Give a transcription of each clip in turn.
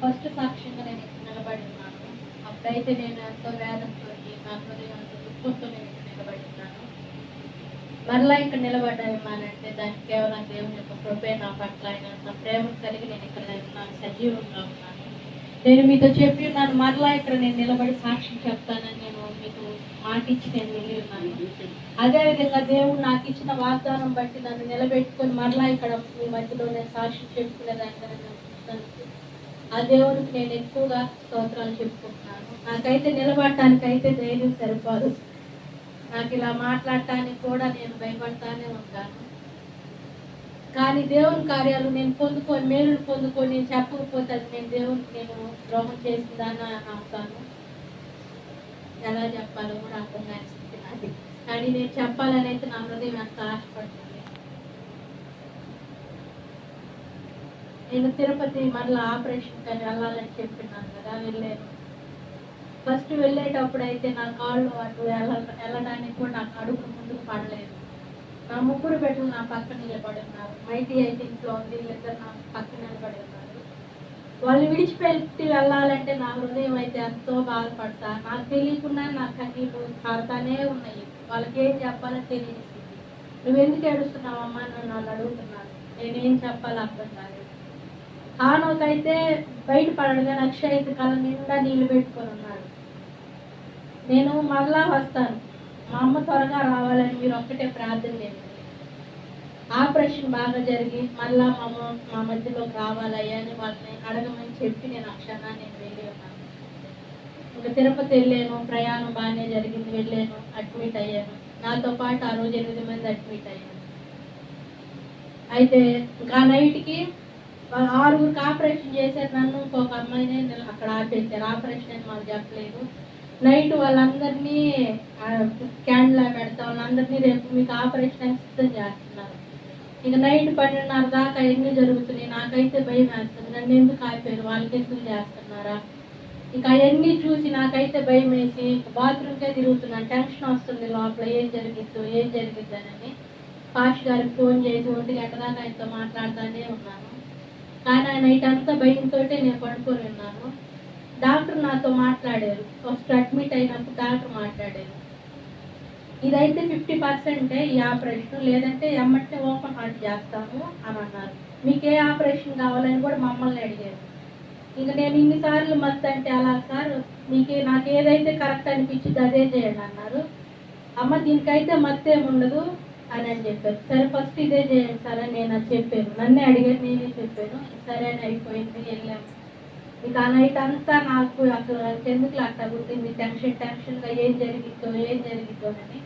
First సాక్ష్యంగా నేను నిలబడి ఉన్నాను అప్పుడైతే నేను ఎంతో వేదంతో నా హృదయంతో దుఃఖంతో నేను ఇక్కడ నిలబడి ఉన్నాను మరలా ఇక్కడ నిలబడ్డానంటే దానికి కేవలం దేవుని యొక్క కృపే నా పట్ల ఆయన నా ప్రేమ కలిగి నేను ఇక్కడ ఉన్నాను సజీవంగా ఉన్నాను. నేను మీతో చెప్పి ఉన్నాను మరలా ఇక్కడ నేను నిలబడి సాక్ష్యం చెప్తానని నేను మీకు మాట ఇచ్చి నేను వెళ్ళి ఉన్నాను అదేవిధంగా దేవుడు నాకు ఇచ్చిన వాగ్దానం బట్టి నన్ను నిలబెట్టుకొని మరలా ఇక్కడ మీ మధ్యలో నేను సాక్షి చెప్పుకునేదానికి నన్ను ఆ దేవుడికి నేను ఎక్కువగా స్తోత్రాలు చెప్పుకుంటున్నాను. నాకైతే నిలబడటానికి అయితే ధైర్యం సరిపోదు. నాకు ఇలా మాట్లాడటానికి కూడా నేను భయపడతానే ఉంటాను. కానీ దేవుని కార్యాలు నేను పొందుకొని మేలు పొందుకొని నేను చెప్పకపోతే అది నేను దేవునికి నేను ద్రోహం చేసిందని నమ్ముతాను. ఎలా చెప్పాలో కూడా అర్థం కాని స్థితి నాది కానీ నేను చెప్పాలని అయితే నా హృదయం ఎంత ఆశపడుతుంది. నేను తిరుపతి మరలా ఆపరేషన్ కానీ వెళ్ళాలని చెప్పినాను కదా వెళ్ళాను. ఫస్ట్ వెళ్ళేటప్పుడు అయితే నా కాళ్ళు అటు వెళ్ళడానికి కూడా నాకు అడుగు ముందుకు పడలేదు. నా ముగ్గురు బిడ్డలు నా పక్కన నిలబడి ఉన్నారు. మైటీ అయితే ఇంట్లో ఉంది వీళ్ళిద్దరు నా పక్కన నిలబడి ఉన్నారు. వాళ్ళు విడిచిపెట్టి వెళ్ళాలంటే నా హృదయం అయితే ఎంతో బాధపడతా. నాకు తెలియకుండా నా కన్నీళ్ళు కారుతానే ఉన్నాయి. వాళ్ళకి ఏం చెప్పాలో తెలియదు నువ్వు ఎందుకు ఏడుస్తున్నావమ్మా నన్ను వాళ్ళు అడుగుతున్నాను నేనేం చెప్పాలో అర్థం కాలేదు. హానోకైతే బయటపడగా అక్షయ్ కళ్ళ నిండా నీళ్ళు పెట్టుకొని ఉన్నాడు. నేను మరలా వస్తాను. మా అమ్మ త్వరగా రావాలని మీరు ఒక్కటే ప్రార్థన చేయండి. ఆపరేషన్ బాగా జరిగి మళ్ళా మా మా మధ్యలోకి రావాలయ్యా అని వాళ్ళని అడగమని చెప్పి నేను ఆ క్షణాన్ని నేను వెళ్ళి ఉన్నాను. ఇంకా తిరుపతి వెళ్ళాను ప్రయాణం బాగానే జరిగింది వెళ్ళాను అడ్మిట్ అయ్యాను. నాతో పాటు ఆ రోజు ఎనిమిది మంది అడ్మిట్ అయ్యాను అయితే ఇంకా నైట్కి ఆరుగురికి ఆపరేషన్ చేశారు నన్ను ఇంకొక అమ్మాయిని అక్కడ ఆపేశారు. ఆపరేషన్ అని మాకు చెప్పలేదు. నైట్ వాళ్ళందరినీ క్యాండిల్ పెడతా వాళ్ళందరినీ రేపు మీకు ఆపరేషన్ అని సిద్ధం చేస్తున్నారు. ఇక నైట్ పన్నెండున్నర దాకా ఎన్ని జరుగుతున్నాయి. నాకైతే భయం వేస్తుంది. నన్ను ఎందుకు ఆపారు? వాళ్ళకి ఎందుకు చేస్తున్నారా? ఇక అవన్నీ చూసి నాకైతే భయం వేసి బాత్రూమ్కే తిరుగుతున్నాను. టెన్షన్ వస్తుంది లోపల. ఏం జరిగిద్దు ఏం జరిగిద్దనని పాష్ గారికి ఫోన్ చేసి ఒంటి గంట దాకా ఆయనతో మాట్లాడుతూనే ఉన్నాను. కానీ ఆ నైట్ అంతా భయంతో నేను పడుకొని ఉన్నాను. డాక్టర్ నాతో మాట్లాడారు. ఫస్ట్ అడ్మిట్ అయినప్పుడు డాక్టర్ మాట్లాడారు. ఇదైతే ఫిఫ్టీ పర్సెంటే ఈ ఆపరేషన్. లేదంటే ఎమ్మటే ఓపెన్ హార్ట్ చేస్తాము అని అన్నారు. మీకు ఏ ఆపరేషన్ కావాలని కూడా మమ్మల్ని అడిగారు. ఇక నేను ఇన్నిసార్లు మత్తు అంటే అలా సార్? మీకు నాకు ఏదైతే కరెక్ట్ అనిపించింది అదే చేయండి అన్నారు. అమ్మ దీనికైతే మత్తు ఉండదు అని అని చెప్పారు. సరే ఫస్ట్ ఇదే చేయండి సార్ అని నేను అది చెప్పాను. నన్నే అడిగారు నేనే చెప్పాను. సరే అని అయిపోయింది వెళ్ళాము. ఇక ఆ నైట్ అంతా నాకు అసలు ఎందుకు అట్లా గుర్తింది? టెన్షన్ టెన్షన్గా ఏం జరిగిద్దో ఏం జరిగిద్దో అని.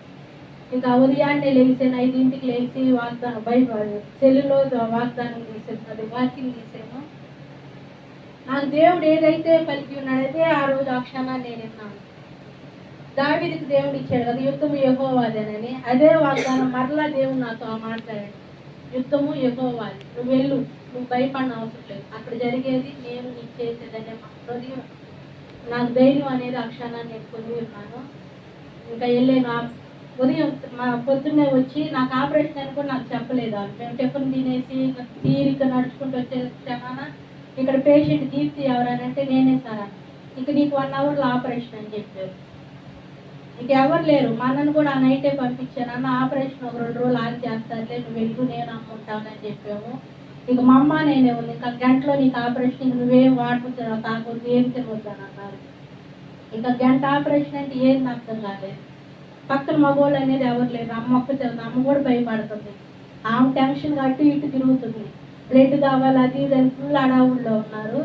ఇంకా ఉదయాన్నే లేచాను ఐదింటికి లేచి వాగ్దానం బయట సెల్లులో వాగ్దానం తీసాను వాకింగ్ తీసాను నాకు దేవుడు ఏదైతే పలికి ఉన్నాడైతే ఆ రోజు ఆ క్షణాన్ని నేను విన్నాను. దావిదికి దేవుడు ఇచ్చాడు కదా యుద్ధం యహోవాదేనని. అదే వాగ్దానం మరలా దేవుడు నాతో మాట్లాడాడు. యుద్ధము యహోవాది. నువ్వు వెళ్ళు నువ్వు భయపడిన అవసరం లేదు. అక్కడ జరిగేది నేను నీకు చేసేదనే మా హృదయం నాకు ధైర్యం అనేది ఆ క్షణాన్ని నేను పొంది ఉన్నాను. ఇంకా వెళ్ళాను నా ఉదయం మా పొద్దున్నే వచ్చి నాకు ఆపరేషన్ అని కూడా నాకు చెప్పలేదు వాళ్ళు మేము టిఫిన్ తినేసి ఇంకా తీరిక నడుచుకుంటూ వచ్చే క్షణాన ఇక్కడ పేషెంట్ దీప్తి ఎవరనంటే నేనే సార్ అన్న. ఇక నీకు వన్ అవర్లో ఆపరేషన్ అని చెప్పారు. ఇంకెవరు ఎవరు లేరు. మా అన్నను కూడా ఆ నైటే పంపించాను. అన్న ఆపరేషన్ ఒక రెండు రోజులు ఆగి చేస్తారులే నువ్వు వెళ్ళు నేను అమ్ముంటానని చెప్పాము. ఇక మా అమ్మ నేనే ఉంది. ఇంకా గంటలో నీకు ఆపరేషన్ ఇంక నువ్వేం వాడుకుంటున్నావు. తాగొద్దు ఏం తినవద్దు అని అన్నారు. ఇంకా గంట ఆపరేషన్ అంటే ఏం అర్థం కాలేదు పక్కన మగోళ్ళు అనేది ఎవరు లేరు. అమ్మ ఒక్క ఉంది అమ్మ కూడా భయపడుతుంది. ఆమె టెన్షన్ అటు ఇటు తిరుగుతుంది. బ్లడ్ కావాలి అది ఇది అని ఫుల్ అడావుల్లో ఉన్నారు.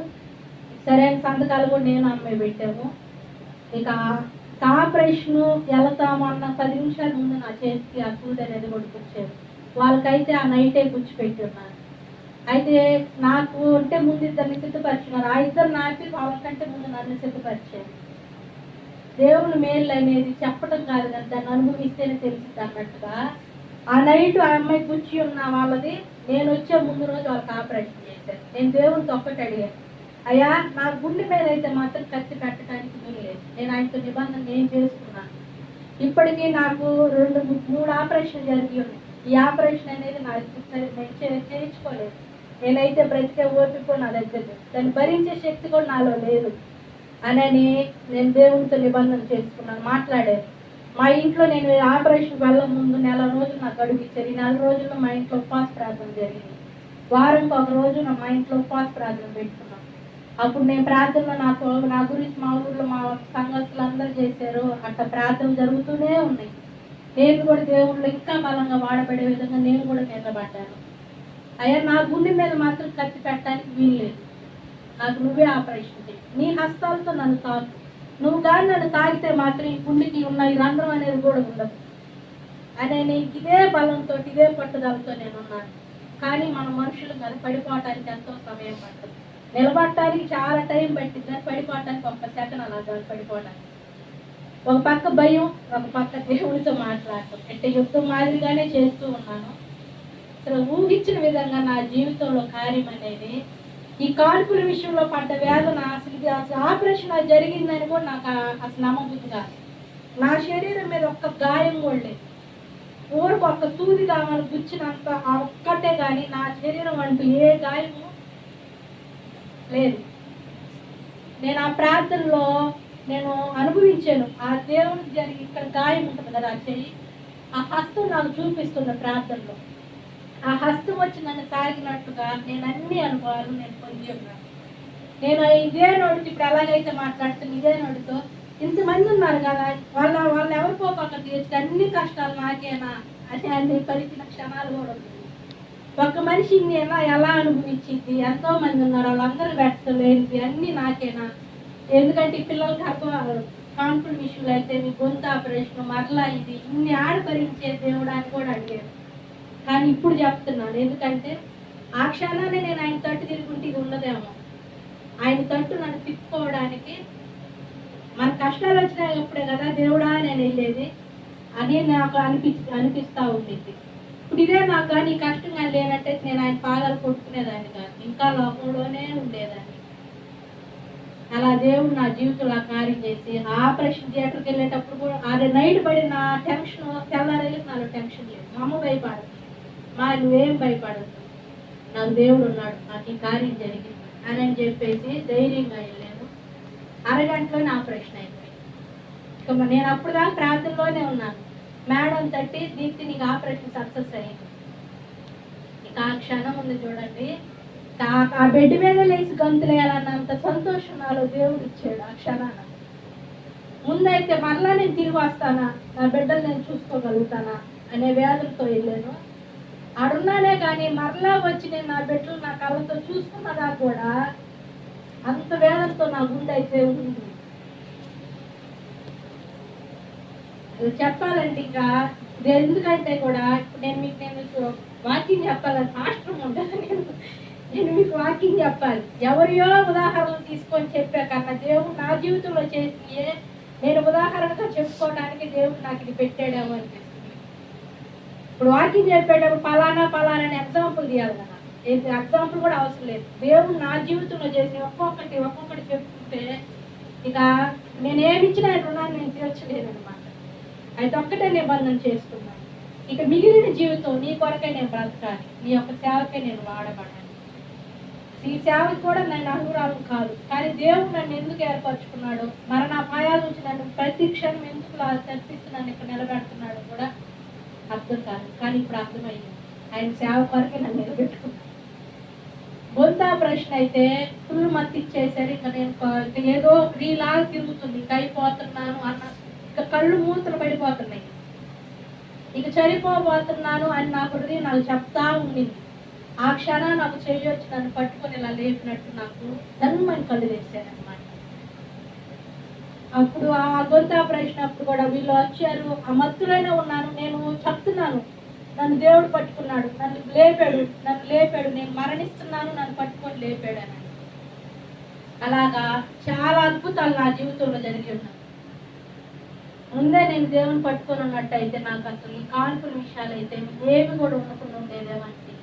సరైన సంతకాలు కూడా నేను అమ్మాయి పెట్టాము. ఇక తా ప్రశ్న వెళతామన్న పది నిమిషాల ముందు నా చేతికి ఆ సూది అనేది కొడుకొచ్చారు వాళ్ళకైతే ఆ నైటే కూర్చిపెట్టి ఉన్నారు అయితే నాకు అంటే ముందు ఇద్దరిని సిద్ధపరిచినారు. ఆ ఇద్దరు నాపి వాళ్ళకంటే ముందు నన్ను సిద్ధపరిచారు. దేవుని మేలు అనేది చెప్పడం కాదు కదా దాన్ని అనుభవిస్తేనే తెలుస్తుంది అన్నట్టుగా ఆ నైట్ ఆ అమ్మాయి కూర్చి ఉన్న వాళ్ళది నేను వచ్చే ముందు రోజు వాళ్ళకి ఆపరేషన్ చేశాను నేను దేవునితో ఒక్కటి అడిగాను. అయ్యా నా గుండె మీద అయితే మాత్రం కత్తి పెట్టడానికి వీల్లేదు నేను ఆయనతో నిబంధన నేను చేసుకున్నాను ఇప్పటికీ నాకు రెండు మూడు ఆపరేషన్ జరిగి ఉన్నాయి. ఈ ఆపరేషన్ అనేది నా నేను చేయించుకోలేదు. నేనైతే బ్రతికే ఓపిక నా దగ్గర లేదు. దాన్ని భరించే శక్తి కూడా నాలో లేదు అనని నేను దేవునితో నిబంధన చేసుకున్నాను మాట్లాడాను. మా ఇంట్లో నేను ఆపరేషన్ వెళ్ళ ముందు నెల రోజులు నాకు గడువు ఇచ్చారు ఈ నెల రోజుల్లో మా ఇంట్లో ఉపవాస ప్రార్థన జరిగింది. వారంకి ఒక రోజు మా ఇంట్లో ఉపవాస ప్రార్థన పెట్టుకున్నాం. అప్పుడు నేను ప్రార్థనలో నాకు నా గురించి మా ఊర్లో మా సంఘస్థులు అందరూ చేశారు. అట్లా ప్రార్థన జరుగుతూనే ఉన్నాయి. నేను కూడా దేవుళ్ళు ఇంకా బలంగా వాడబడే విధంగా నేను కూడా నిలబడ్డాను. అయ్యా నా గుండె మీద మాత్రం కత్తి పెట్టడానికి వీల్లేదు. నాకు నువ్వే ఆపరేషన్ చేయి నీ హస్తాలతో నన్ను తాకు. నువ్వు కానీ నన్ను తాగితే మాత్రం ఈ గుండెకి ఉన్న ఈ రంధ్రం అనేది కూడా ఉండదు. అనే నీకు ఇదే బలంతో ఇదే పట్టుదలతో నేను ఉన్నాను కానీ మన మనుషులు కదా పడిపోవటానికి ఎంతో సమయం పడుతుంది. నిలబడటానికి చాలా టైం పట్టింది కానీ పడిపోవటానికి ఒక్క సెకండ్ అలా దాన్ని పడిపోవడానికి ఒక పక్క భయం ఒక పక్క దేవుడితో మాట్లాడటం. అంటే యుద్ధం మాదిరిగానే చేస్తూ ఉన్నాను. అసలు ఊహించిన విధంగా నా జీవితంలో కార్యం అనేది ఈ కాన్పుల విషయంలో పడ్డ వేదన అసలు ఇది అసలు ఆపరేషన్ అది జరిగిందని కూడా నాకు అసలు నమ్మబుద్ధి కాదు. నా శరీరం మీద ఒక్క గాయం కూడా లేదు. ఊరికి ఒక్క సూది కావాలి గుచ్చినంత ఆ ఒక్కటే కానీ నా శరీరం అంటూ ఏ గాయము లేదు. నేను ఆ ప్రార్థనలో నేను అనుభవించాను. ఆ దేవునికి జరిగి ఇక్కడ గాయం ఉంటుంది కదా చెయ్యి. ఆ హస్తం నాకు చూపిస్తున్న ప్రార్థనలో. ఆ హస్తం వచ్చి నన్ను తాగినట్టుగా నేను అన్ని అనుభవాలు నేను పొంది ఉన్నాను. నేను ఇదే నోటితో ఇప్పుడు ఎలాగైతే మాట్లాడుతున్నా ఇదే నోటితో ఇంతమంది ఉన్నారు కదా వాళ్ళ వాళ్ళు ఎవరు పోక తీర్చి అన్ని కష్టాలు నాకేనా అని అన్ని పలికిన క్షణాలు కూడా ఒక్క మనిషిని ఎలా ఎలా అనుభవించింది? ఎంతో మంది ఉన్నారు వాళ్ళందరూ పెట్టలేనిది అన్నీ నాకేనా? ఎందుకంటే పిల్లలకి అర్థం కాన్పుల్ విషయంలో అయితే మీ గొంతు ఆపరేషన్ మరలా ఇది ఇన్ని ఆడ భరించే దేవుడు అని కూడా అడిగారు. కానీ ఇప్పుడు చెప్తున్నాను ఎందుకంటే ఆ క్షణాన్ని నేను ఆయన తట్టు తిరుగుంటే ఇది ఉండదేమో. ఆయన తట్టు నన్ను తిప్పుకోవడానికి మన కష్టాలు వచ్చినాయి అప్పుడే కదా దేవుడా నేను వెళ్ళేది. అని నాకు అనిపి అనిపిస్తూ ఉండింది ఇదే నాకు కానీ కష్టంగా లేనట్టే నేను ఆయన పాదాలు కొట్టుకునేదాన్ని కాదు. ఇంకా లోకంలోనే ఉండేదాన్ని. అలా దేవుడు నా జీవితంలో కార్యం చేసి ఆపరేషన్ థియేటర్కి వెళ్ళేటప్పుడు కూడా అదే నైట్ పడిన టెన్షన్ తెల్లారేళ్ళకి నాలో టెన్షన్ లేదు. మా అమ్మ భయపడదు. మా నువ్వేం భయపడదు నాకు దేవుడు ఉన్నాడు. నాకు ఈ కార్యం జరిగింది అని అని చెప్పేసి ధైర్యంగా వెళ్ళాను. అరగంటలోనే ఆపరేషన్ అయిపోయింది. ఇక నేను అప్పుడు దాకా ప్రార్థనలోనే ఉన్నాను. మేడం తట్టి దీప్తి నీకు ఆపరేషన్ సక్సెస్ అయ్యింది. ఇక ఆ క్షణం ఉంది చూడండి. ఆ- ఆ బెడ్ మీద లేచి గంతులేయాలన్నంత సంతోషం నాలో దేవుడు ఇచ్చాడు ఆ క్షణాన. ముందైతే మరలా నేను తిరిగి వస్తానా? నా బిడ్డలు నేను చూసుకోగలుగుతానా? అనే వ్యాధులతో వెళ్ళాను. ఆడున్నానే కానీ మరలా వచ్చి నేను నా బిడ్డలు నా కళ్ళతో చూసుకున్నదా కూడా అంత వేదంతో నా గుండె అయితే ఉంది. చెప్పాలంటే ఇంకా ఎందుకంటే కూడా ఇప్పుడు నేను మీకు నేను మీకు వాకింగ్ చెప్పాలని రాష్ట్రం ఉండదు నేను నేను మీకు వాకింగ్ చెప్పాలి. ఎవరియో ఉదాహరణలు తీసుకొని చెప్పా కన్నా దేవుడు నా జీవితంలో చేసి నేను ఉదాహరణగా చెప్పుకోవడానికి దేవుడు నాకు ఇది పెట్టాడేమో అనిపిస్తుంది. ఇప్పుడు వాకింగ్ చెప్పేటప్పుడు పలానా పలానా అని ఎగ్జాంపుల్ తీయాలి కదా. ఎగ్జాంపుల్ కూడా అవసరం లేదు. దేవుడు నా జీవితంలో చేసి ఒక్కొక్కటి ఒక్కొక్కటి చెప్పుకుంటే ఇక నేను ఏమిచ్చినా రుణాన్ని నేను తీర్చలేను అనమాట అయితే ఒక్కటే నిబంధన చేసుకున్నాను ఇక మిగిలిన జీవితం నీ కొరకే నేను బ్రతకాలి. నీ యొక్క సేవకే నేను వాడబడాలి. ఈ సేవకి కూడా నేను అర్హురాలు కాదు. కానీ దేవుడు నన్ను ఎందుకు ఏర్పరచుకున్నాడు మరణ అపాయాల నుంచి నన్ను ప్రతి క్షణం ఎందుకు తప్పిస్తూ నన్ను ఇక్కడ నిలబెడుతున్నాడు కూడా అర్థం కాదు. కానీ ఇప్పుడు అర్థమైంది. ఆయన సేవ కొరకే నన్ను నిలబెట్టుకున్నాను గొంత ప్రశ్న అయితే ఫుల్ మత్తిచ్చేసరి ఇంకా నేను ఇంకా ఏదో నీలాగా తిరుగుతుంది. ఇంకా అయిపోతున్నాను అన్న ఇక కళ్ళు మూతలు పడిపోతున్నాయి. ఇక చనిపోబోతున్నాను అని నా హృదయం నాకు చెప్తా ఉండింది. ఆ క్షణం నాకు చేయొచ్చు నన్ను పట్టుకొని ఇలా లేపినట్టు నాకు ధన్మని కళ్ళు తెచ్చారనమాట అప్పుడు ఆ గొంత ప్రశ్న అప్పుడు కూడా వీళ్ళు వచ్చారు. ఆ మత్తులోనే ఉన్నాను నేను చెప్తున్నాను. నన్ను దేవుడు పట్టుకున్నాడు నన్ను లేపాడు నన్ను లేపాడు నేను మరణిస్తున్నాను నన్ను పట్టుకొని లేపాడు అని అలాగా చాలా అద్భుతాలు నా జీవితంలో జరిగి ఉన్నాయి. ముందే నేను దేవుని పట్టుకొని ఉన్నట్టయితే నాకు అసలు కాన్పుల విషయాలు అయితే ఏమి కూడా ఉండకుండా ఉండేదేమో అనిపించింది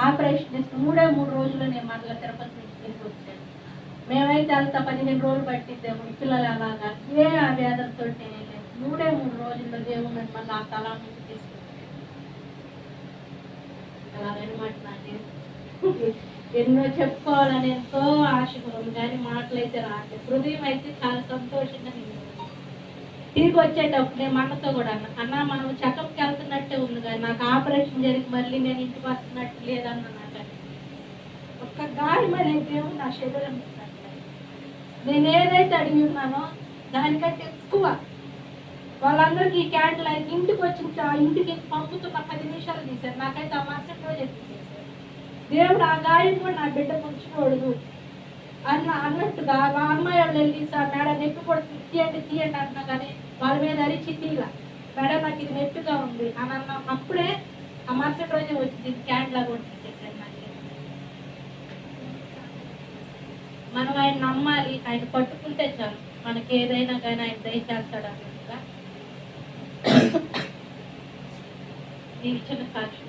ఆపరేషన్ చేసి మూడే మూడు రోజులు నేను మరలా తిరుపతి నుంచి తిరిగి వచ్చాను. మేమైతే అంత పదిహేను రోజులు పట్టిద్దాము పిల్లలు అలాగా ఏ ఆ వేదంతో నేను మూడే మూడు రోజుల్లో దేవుడు మళ్ళీ ఆ తలా నుంచి తీసుకొచ్చాను అలాగనమాట నాకు ఎన్నో చెప్పుకోవాలని ఎంతో ఆశగా ఉంది కానీ మాటలైతే రాలేదు హృదయం అయితే చాలా సంతోషంగా నేను తిరిగి వచ్చేటప్పుడు నేను అన్నతో కూడా అన్న అన్న మనం చెకప్కి వెళ్తున్నట్టే ఉంది కానీ నాకు ఆపరేషన్ జరిగి మళ్ళీ నేను ఇంటికి వస్తున్నట్టు లేదన్న ఒక్క గాయం అనేది దేవుడు నా శరీరం నేను ఏదైతే అడిగి ఉన్నానో దానికంటే ఎక్కువ వాళ్ళందరికీ ఈ క్యాండిల్ అయితే ఇంటికి వచ్చిన ఆ ఇంటికి పంపుతున్న పది నిమిషాలు తీశారు. నాకైతే ఆ మరుసటి రోజే దేవుడు ఆ గాయం కూడా నా బిడ్డ ఉంచుకోడు అన్న అన్నట్టుగా మా అమ్మాయి వాళ్ళు వెళ్ళి సార్ మేడ నొప్పి కూడా తీయండి తీయండి అంటున్నా కానీ వాళ్ళ మీద అరిచి తీలా మేడ నాకు ఇది మెట్టుగా ఉంది. అని అన్న అప్పుడే ఆ మరుసటి రోజే వచ్చింది. క్యాండిల్ లాగా తీసేసారు నాకు మనం ఆయన నమ్మాలి. ఆయన పట్టుకుంటే చాలు. మనకి ఏదైనా కానీ ఆయన దయచేస్తాడు అన్నట్టుగా. నేను ఇచ్చిన సాక్షి